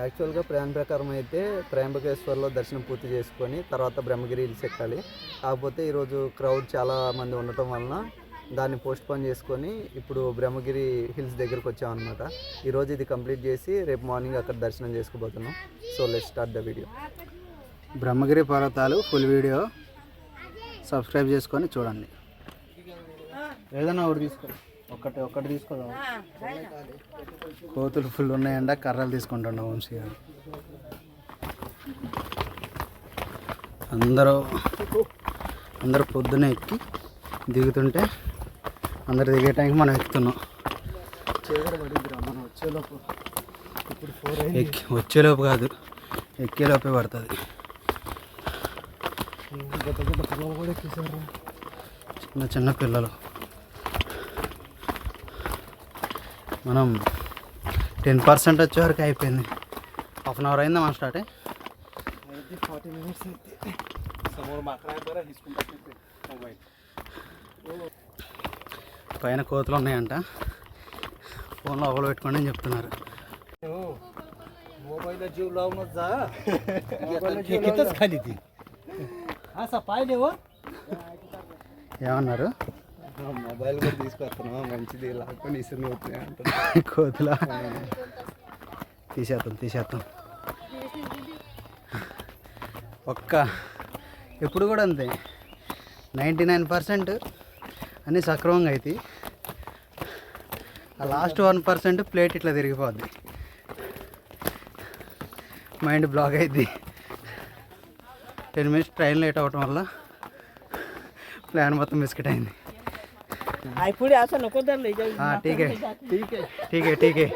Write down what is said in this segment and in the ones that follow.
యాక్చువల్గా ప్లాన్ ప్రకారం అయితే త్రయంబకేశ్వర్లో దర్శనం పూర్తి చేసుకొని తర్వాత బ్రహ్మగిరి హిల్స్ ఎక్కాలి. కాకపోతే ఈరోజు క్రౌడ్ చాలా మంది ఉండటం వలన దాన్ని పోస్ట్ పోన్ చేసుకొని ఇప్పుడు బ్రహ్మగిరి హిల్స్ దగ్గరకు వచ్చామన్నమాట. ఈరోజు ఇది కంప్లీట్ చేసి రేపు మార్నింగ్ అక్కడ దర్శనం చేసుకోబోతున్నాం so let start the video. Brahmagiri పర్వతాలు ఫుల్ వీడియో. సబ్స్క్రైబ్ చేసుకొని చూడండి. ఏదైనా ఒకటి తీసుకో. ఒక్కటి ఒక్కటి తీసుకోదాం. కోతులు ఫుల్ ఉన్నాయంట కర్రలు తీసుకుంటున్నాం వంశీ గారు. అందరూ అందరూ పొద్దున ఎక్కి దిగుతుంటే అందరు దిగే టైంకి మనం ఎక్కుతున్నాం. మనం వచ్చేలోపు. ఇప్పుడు ఫోర్ ఎక్కి వచ్చేలోపు కాదు ఎక్కేలోపే పడుతుంది. చిన్న చిన్న పిల్లలు. మనం టెన్ పర్సెంట్ వచ్చేవరకు అయిపోయింది. హాఫ్ అన్ అవర్ అయిందా మనం స్టార్ట్? ఫార్టీ మినిట్స్ పైన కోతులు ఉన్నాయంట. ఫోన్ లోపల పెట్టుకోండి అని చెప్తున్నారు. ఏమన్నారు? మొబైల్ కూడా తీసుకొస్తున్నావా? మంచిది లాక్కొని ఇసురు అవుతున్నాయి కోతుల? తీసేద్దాం తీసేద్దాం. ఒక్క ఎప్పుడు కూడా అంతే. నైంటీ నైన్ పర్సెంట్ అన్నీ సక్రమంగా అవుతాయి ఆ లాస్ట్ వన్ పర్సెంట్ ప్లేట్ ఇట్లా తిరిగిపోద్ది. మైండ్ బ్లాక్ అయింది టెన్ మినిట్స్ ట్రైన్ లేట్ అవ్వటం వల్ల ప్లాన్ మొత్తం బిస్కెట్ అయింది. आई पुढे असं नको धरलं हाँ, ठीक है ठीक है ठीक है ठीक है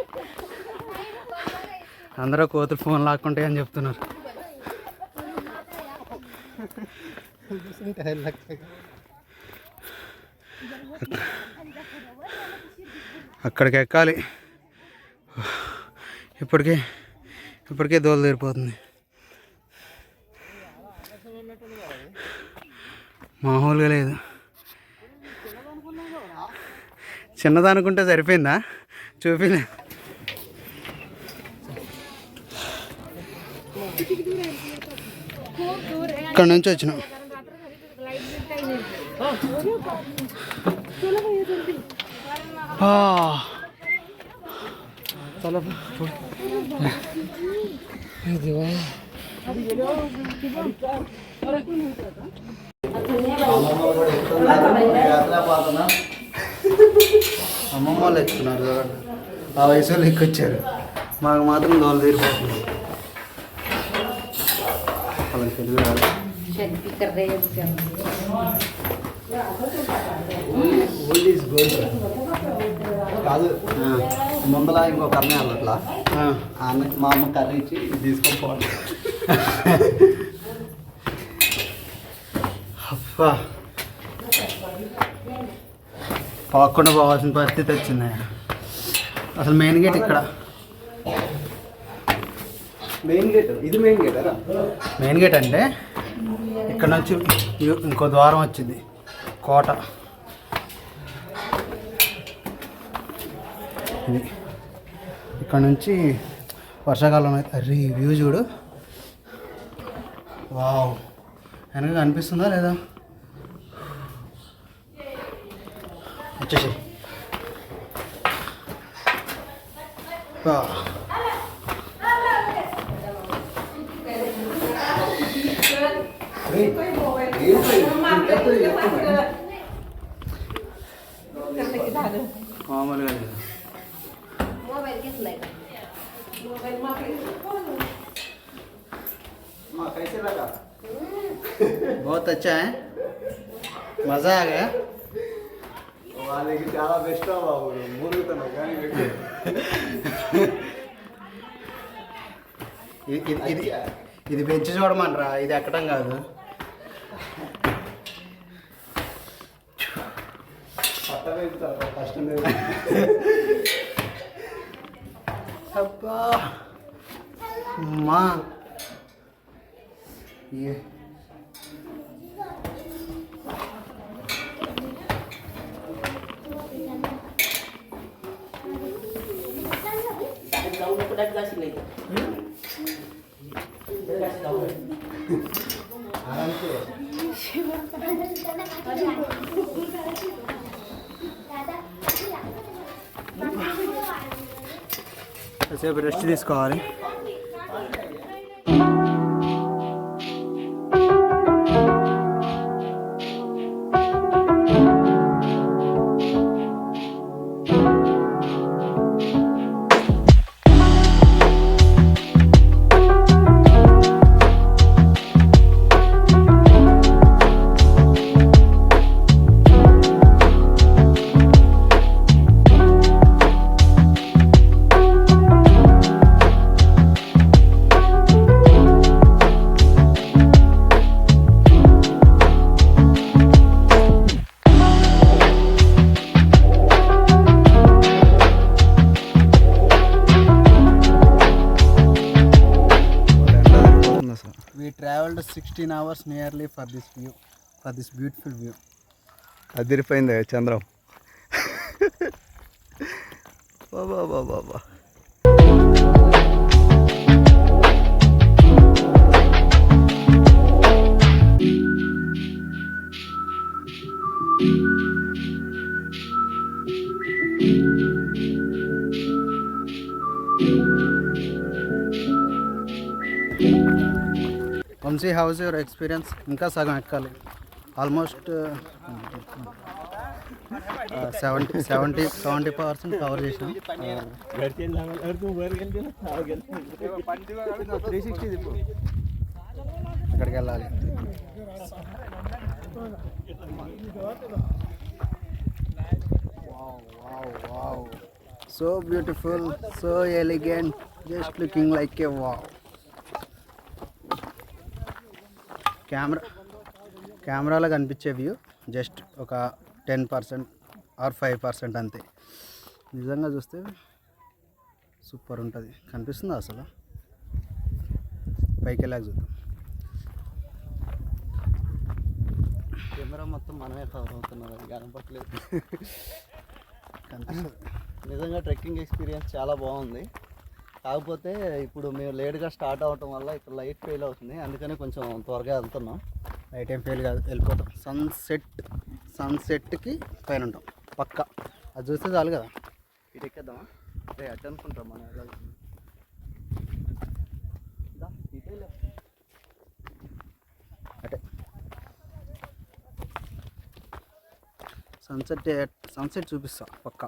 అందరూ కోతులు ఫోన్ లాక్కుంటాయి అని చెప్తున్నారు అక్కడికి ఎక్కాలి ఇప్పటికే ఇప్పటికే దోలు తీరిపోతుంది మామూలుగా లేదు చిన్నదనుకుంటే సరిపోయిందా? చూపిలే. ఇక్కడ నుంచి వచ్చినాం. ఆ. పోతున్నాం అమ్మమ్మ వాళ్ళు ఎక్కుతున్నారు చూడండి. ఆ వయసు వాళ్ళు ఎక్కొచ్చారు మాకు మాత్రం దోలు తీరిపోతుంది. వాళ్ళకి తెలుగు రాదు కాదు ముందల ఇంకొక అన్నయ్య ఆ. అన్నకి మా అమ్మ కర్రీ ఇచ్చి ఇది తీసుకోపోవాలి అబ్బా. పోకుండా పోవాల్సిన పరిస్థితి వచ్చింది. అసలు మెయిన్ గేట్ ఇక్కడ. మెయిన్ గేట్ ఇది మెయిన్ గేట్ మెయిన్ గేట్ అంటే ఇక్కడ నుంచి ఇంకో ద్వారం వచ్చింది. కోట. ఇది. ఇక్కడ నుంచి వర్షాకాలం అయితే అరే వ్యూ చూడు. వావ్ వెనక కనిపిస్తుందా లేదా? వచ్చేసి వా. మామూలుగా లేదు बहुत अच्छा है मज़ा आ गया వాళ్ళకి చాలా బెస్ట్ బాబు. మూలుగుతున్నావు కానీ ఇది ఇది- పెంచి చూడమంటారా ఇది ఎక్కడం కాదు. కష్టం అబ్బా. అమ్మా. ఏ- కాసేపు రెస్ట్ తీసుకోవాలి we sixteen hours nearly for this view for this beautiful view అదిరిపోయింది చంద్రం. బాబా బాబా బాబా వంశీ హౌస్ యువర్ ఎక్స్పీరియన్స్ ఇంకా సగం ఎక్కాలి. Almost seventy seventy seventy percent cover చేసినాం. అక్కడికి వెళ్ళాలి. So beautiful so elegant just looking like a wow camera కెమెరాలో కనిపించే వ్యూ జస్ట్ ఒక ten percent or five percent అంతే. నిజంగా చూస్తే సూపర్ ఉంటుంది. కనిపిస్తుందా అసలు? పైకి వెళ్ళాక చూద్దాం. కెమెరా మొత్తం మనమే కవర్ అవుతున్నది. అది కనపట్లేదు నిజంగా ట్రెక్కింగ్ ఎక్స్పీరియన్స్ చాలా బాగుంది. కాకపోతే ఇప్పుడు మేము లేట్గా స్టార్ట్ అవటం వల్ల ఇక్కడ లైట్ ఫెయిల్ అవుతుంది. అందుకని కొంచెం త్వరగా వెళ్తున్నాం. నైట్ ఏం ఫెయిల్ కాదు వెళ్ళిపోతాం. సన్సెట్ సన్సెట్కి పైన ఉంటాం. పక్క. అది చూస్తే చాలు కదా. ఇటు ఎక్కేద్దామా? రే అటు అనుకుంటాం మనం. అటే. సన్సెట్ సన్సెట్ చూపిస్తా పక్క.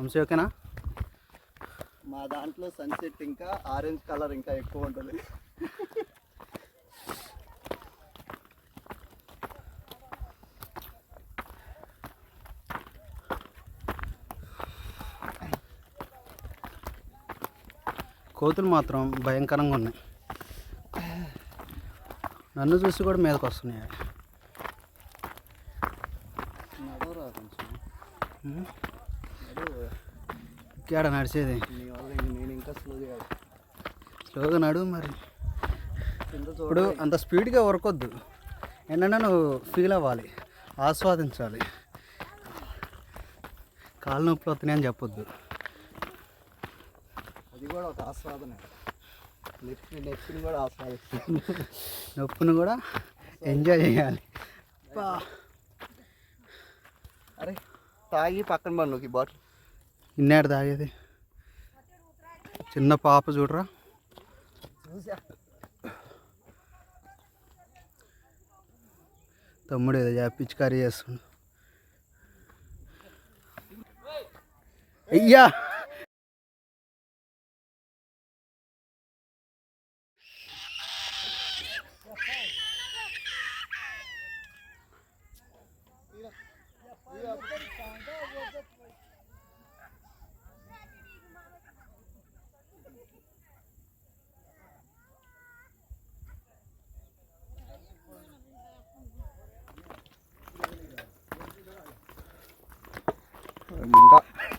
వంశీ ఓకేనా? దాంట్లో సన్సెట్ ఇంకా ఆరెంజ్ కలర్ ఇంకా ఎక్కువ ఉంటుంది. కోతులు మాత్రం భయంకరంగా ఉన్నాయి. నన్ను చూసి కూడా మీదకి వస్తున్నాయి. నడవరా కొంచెం? ఇంకేడ నడిచేది. నేను ఇంకా స్లోగా స్లోగా నడువు మరి. ఇప్పుడు చూడ అంత స్పీడ్గా ఉరకొద్దు ఏంటంటే నువ్వు ఫీల్ అవ్వాలి ఆస్వాదించాలి. కాళ్ళు నొప్పులు వస్తున్నాయి అని చెప్పొద్దు. అది కూడా ఒక ఆస్వాదన. నెప్పి నెప్పిని కూడా ఆస్వాదిస్తుంది నొప్పిని కూడా ఎంజాయ్ చేయాలి. అరే తాగి పక్కన పడి నువ్వు ఈ బాటిల్. ఇన్నాడు తాగేది. చిన్న పాప చూడరా. తమ్ముడు ఏదో చే- పిచికారీ చేస్తుండు. అయ్యా!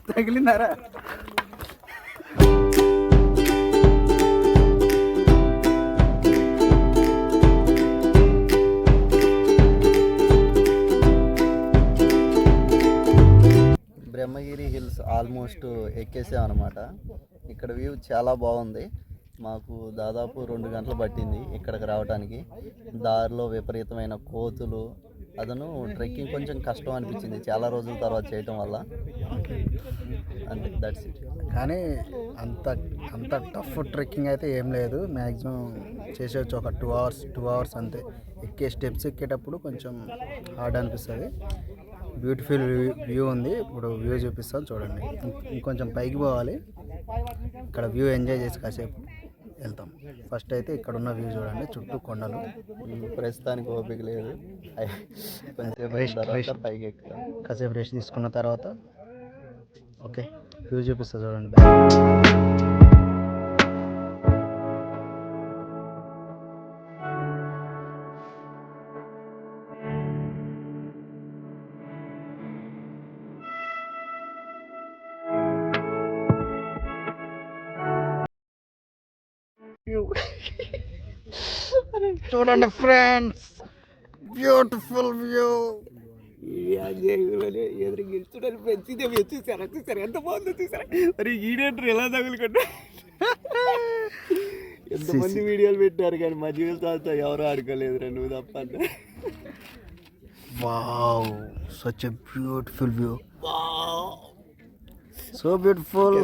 తగిలిందారా బ్రహ్మగిరి హిల్స్ ఆల్మోస్ట్ ఎక్కేసాం అనమాట ఇక్కడ వ్యూ చాలా బాగుంది. మాకు దాదాపు రెండు గంటలు పట్టింది ఇక్కడికి రావడానికి దారిలో విపరీతమైన కోతులు అదను ట్రెక్కింగ్ కొంచెం కష్టం అనిపించింది. చాలా రోజుల తర్వాత చేయటం వల్ల. అంతే దట్స్ ఇట్. కానీ అంత అంత టఫ్ ట్రెక్కింగ్ అయితే ఏం లేదు. మ్యాక్సిమం చేసేవచ్చు ఒక టూ అవర్స్ టూ అవర్స్ అంతే. ఎక్కే స్టెప్స్ ఎక్కేటప్పుడు కొంచెం హార్డ్ అనిపిస్తుంది. బ్యూటిఫుల్ వ్యూ ఉంది. ఇప్పుడు వ్యూ చూపిస్తాను. చూడండి. ఇంకొంచెం పైకి పోవాలి. ఇక్కడ వ్యూ ఎంజాయ్ చేసి కాసేపు. వెళ్తాం. ఫస్ట్ అయితే ఇక్కడ ఉన్న వ్యూ చూడండి చుట్టూ కొండలు. ప్రస్తుతానికి ఓపిక లేదు. కొంచెం. పైకి ఎక్కుతాం. కాసేపు రెస్ట్ తీసుకున్న తర్వాత ఓకే వ్యూ చూపిస్తా చూడండి. చూడండి ఫ్రెండ్స్. బ్యూటిఫుల్ వ్యూ ఎదురు గెలుచున్నారు పెంచితే చూసారా? చూసారా? ఎంత బాగుందో చూసారా? మరి ఈడేంటారు ఎలా తగులుకుంటా ఎంతమంది వీడియోలు పెట్టారు కానీ మా జీవితాలతో ఎవరు ఆడుకోలేదురా నువ్వు తప్ప wow such a beautiful view so beautiful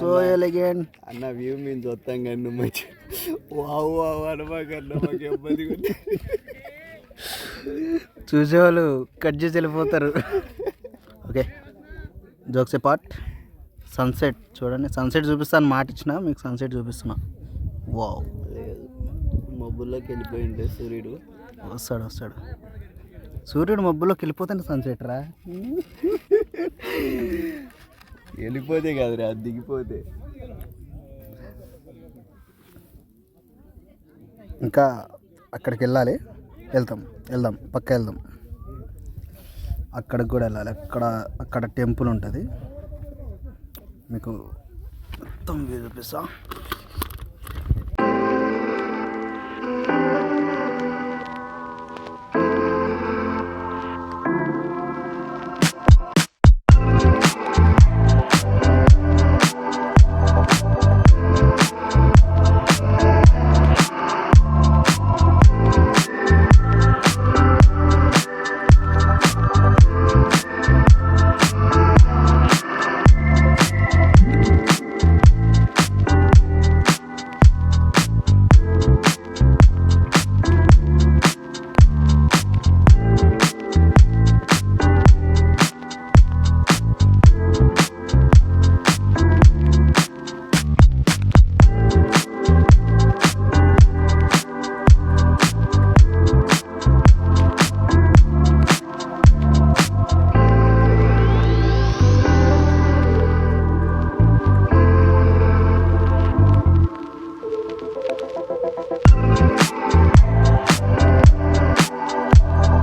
so elegant అన్న వ్యూ మేము చూస్తాం కానీ నువ్వు మంచి వావ్ వావ్ అనమాకన్నా మాకు ఇబ్బందిగా ఉంది. చూసేవాళ్ళు కట్ చేసి వెళ్ళిపోతారు. Okay jokes apart. సన్సెట్ చూడండి. సన్సెట్ చూపిస్తాను మాట ఇచ్చిన మీకు సన్సెట్ చూపిస్తున్నా. వావ్ మబ్బుల్లోకి వెళ్ళిపోయిండే సూర్యుడు. వస్తాడు వస్తాడు. సూర్యుడు మబ్బులోకి వెళ్ళిపోతాను సన్సెట్ రా. వెళ్ళిపోతే కాదురా దిగిపోతే. ఇంకా అక్కడికి వెళ్ళాలి. వెళ్తాం వెళ్దాం పక్క వెళ్దాం. అక్కడికి కూడా వెళ్ళాలి. అక్కడ అక్కడ టెంపుల్ ఉంటుంది. మీకు మొత్తం వ్యూ చూపిస్తా.